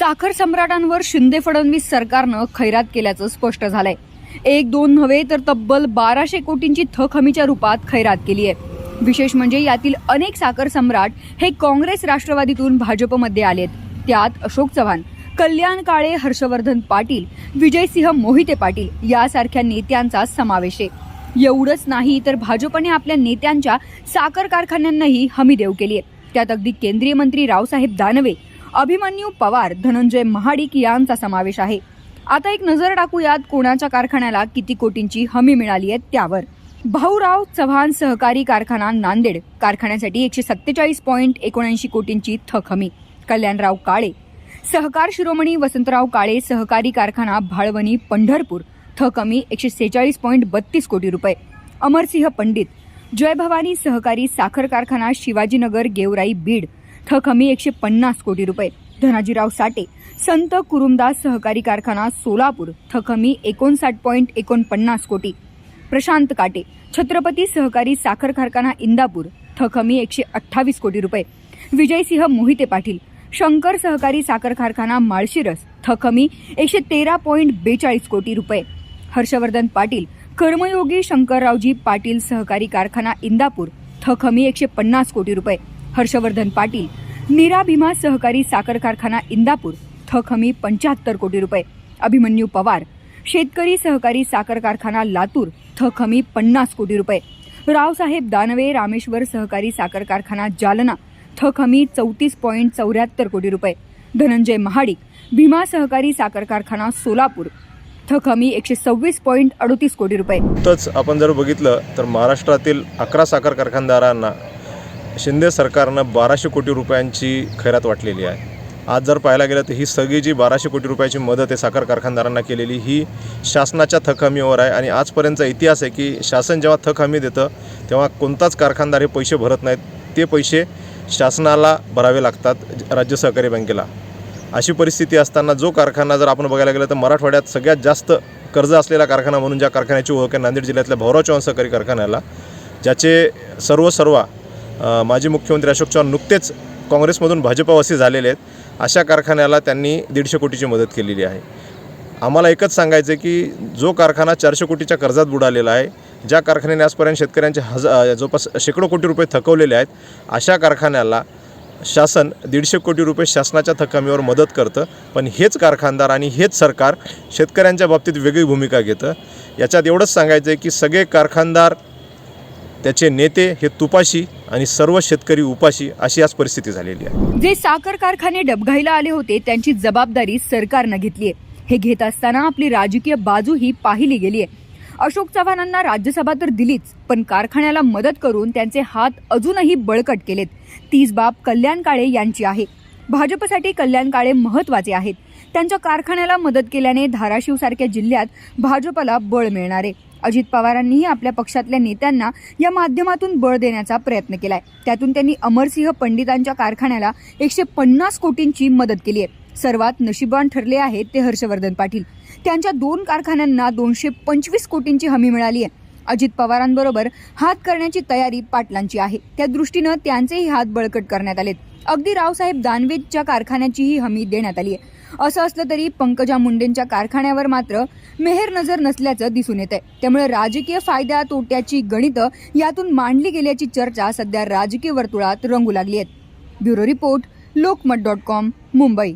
साखर सम्राटांवर शिंदे फडणवीस सरकारनं खैरात केल्याचं स्पष्ट झालंय. एक दोन नव्हे तर तब्बल बाराशे कोटींची थक हमीच्या रूपात खैरात केली आहे. विशेष म्हणजे यातील अनेक साखर सम्राट हे काँग्रेस राष्ट्रवादीतून भाजपमध्ये आलेत. त्यात अशोक चव्हाण कल्याण काळे हर्षवर्धन पाटील विजयसिंह मोहिते पाटील यासारख्या नेत्यांचा समावेश आहे. एवढंच नाही तर भाजपने आपल्या नेत्यांच्या साखर कारखान्यांनाही हमी देऊ केली आहे. त्यात अगदी केंद्रीय मंत्री रावसाहेब दानवे अभिमन्यू पवार धनंजय महाडिक यांचा समावेश आहे. आता एक नजर टाकूयात कोणाच्या कारखान्याला किती कोटींची हमी मिळाली आहे त्यावर. भाऊराव चव्हाण सहकारी कारखाना नांदेड कारखान्यासाठी एकशे सत्तेचाळीस पॉईंट एकोणऐंशी कोटींची थक हमी. कल्याणराव काळे सहकार शिरोमणी वसंतराव काळे सहकारी कारखाना भाळवणी पंढरपूर थक हमी एकशे सेहेचाळीस पॉईंट बत्तीस कोटी रुपये. अमरसिंह पंडित जय भवानी सहकारी साखर कारखाना शिवाजीनगर गेवराई बीड थक हमी एकशे पन्नास कोटी रुपये. धनाजीराव साठे संत कुरुमदास सहकारी कारखाना सोलापूर थक हमी एकोणसाठ पॉईंट एकोणपन्नास कोटी. प्रशांत काटे छत्रपती सहकारी साखर कारखाना इंदापूर थक हमी एकशे अठ्ठावीस कोटी रुपये. विजयसिंह मोहिते पाटील शंकर सहकारी साखर कारखाना माळशिरस थक हमी एकशे तेरा पॉईंट बेचाळीस कोटी रुपये. हर्षवर्धन पाटील कर्मयोगी शंकररावजी पाटील सहकारी कारखाना इंदापूर थक हमी एकशे पन्नास कोटी रुपये. हर्षवर्धन पाटील नीरा भीमा सहकारी साखर कारखाना इंदापूर थक हमी पंच्याहत्तर कोटी रुपये. अभिमन्यू पवार शेतकरी सहकारी साखर कारखाना लातूर थक हमी पन्नास कोटी रुपये. रावसाहेब दानवे रामेश्वर सहकारी साखर कारखाना जालना थक हमी चौतीस पॉईंट चौऱ्याहत्तर कोटी रुपये. धनंजय महाडिक भीमा सहकारी साखर कारखाना सोलापूर थक हमी एकशे सव्वीस पॉईंट अडतीस कोटी रुपये. नुकतंच आपण जर बघितलं तर महाराष्ट्रातील अकरा साखर कारखानदारांना शिंदे सरकारनं बाराशे कोटी रुपयांची खैरात वाटलेली आहे. आज जर पाहायला गेलं तर ही सगळी जी बाराशे कोटी रुपयाची मदत आहे साखर कारखानदारांना केलेली ही शासनाच्या थक हमीवर आहे आणि आजपर्यंतचा इतिहास आहे की शासन जेव्हा थक हमी देतं तेव्हा कोणताच कारखानदार हे पैसे भरत नाहीत. ते पैसे शासनाला भरावे लागतात राज्य सहकारी बँकेला. अशी परिस्थिती असताना जो कारखाना जर आपण बघायला गेलं तर मराठवाड्यात सगळ्यात जास्त कर्ज असलेला कारखाना म्हणून ज्या कारखान्याची ओळख आहे नांदेड जिल्ह्यातल्या भाऊराव चव्हाण सहकारी कारखान्याला ज्याचे सर्व सर्व माजी मुख्यमंत्री अशोक चव्हाण नुकतेच काँग्रेसमधून भाजपावासी झालेले आहेत. अशा कारखान्याला त्यांनी दीडशे कोटीची मदत केलेली आहे. आम्हाला एकच सांगायचं की जो कारखाना चारशे कोटीच्या कर्जात बुडालेला आहे ज्या कारखान्याने आजपर्यंत शेतकऱ्यांचे हजार जवळपास शेकडो कोटी रुपये थकवलेले आहेत अशा कारखान्याला शासन दीडशे कोटी रुपये शासनाच्या थकामीवर मदत करतं. पण हेच कारखानदार आणि हेच सरकार शेतकऱ्यांच्या बाबतीत वेगळी भूमिका घेतं. याच्यात एवढंच सांगायचं आहे की सगळे कारखानदार त्याचे नेते हे तुपाशी आणि सर्व शेतकरी उपाशी अशी आज परिस्थिती झालेली आहे. जे साखर कारखाने डबघाईला आले होते त्यांची जबाबदारी सरकारनं घेतलीय हे घेत असताना आपली राजकीय बाजू ही पाहिली गेलीय अशोक चव्हाणांना राज्यसभा तर दिलीच पण कारखान्याला मदत करून त्यांचे हात अजूनही बळकट केलेत. तीच बाब कल्याण काळे यांची आहे. भाजपसाठी कल्याण काळे महत्त्वाचे आहेत. त्यांच्या कारखान्याला मदत केल्याने धाराशिव सारख्या जिल्ह्यात भाजपला बळ मिळणार आहे. अजित पवारांनीही आपल्या पक्षातल्या नेत्यांना या माध्यमातून बळ देण्याचा प्रयत्न केलाय. त्यातून त्यांनी अमरसिंह पंडितांच्या कारखान्याला एकशे पन्नास कोटींची मदत केली आहे. सर्वात नशिबान ठरले आहेत ते हर्षवर्धन पाटील. त्यांच्या दोन कारखान्यांना दोनशे पंचवीस कोटींची हमी मिळाली आहे. अजित पवारांबरोबर हात करण्याची तयारी पाटलांची आहे. त्या दृष्टीनं त्यांचेही हात बळकट करण्यात आलेत. अगदी रावसाहेब दानवेच्या कारखान्याचीही हमी देण्यात आली आहे. असं असलं तरी पंकजा मुंडेंच्या कारखान्यावर मात्र मेहर नजर नसल्याचं दिसून येत आहे त्यामुळे राजकीय फायद्या तोट्याची गणितं यातून मांडली गेल्याची चर्चा सध्या राजकीय वर्तुळात रंगू लागली आहेत. Bureau report Lokmat dot com Mumbai.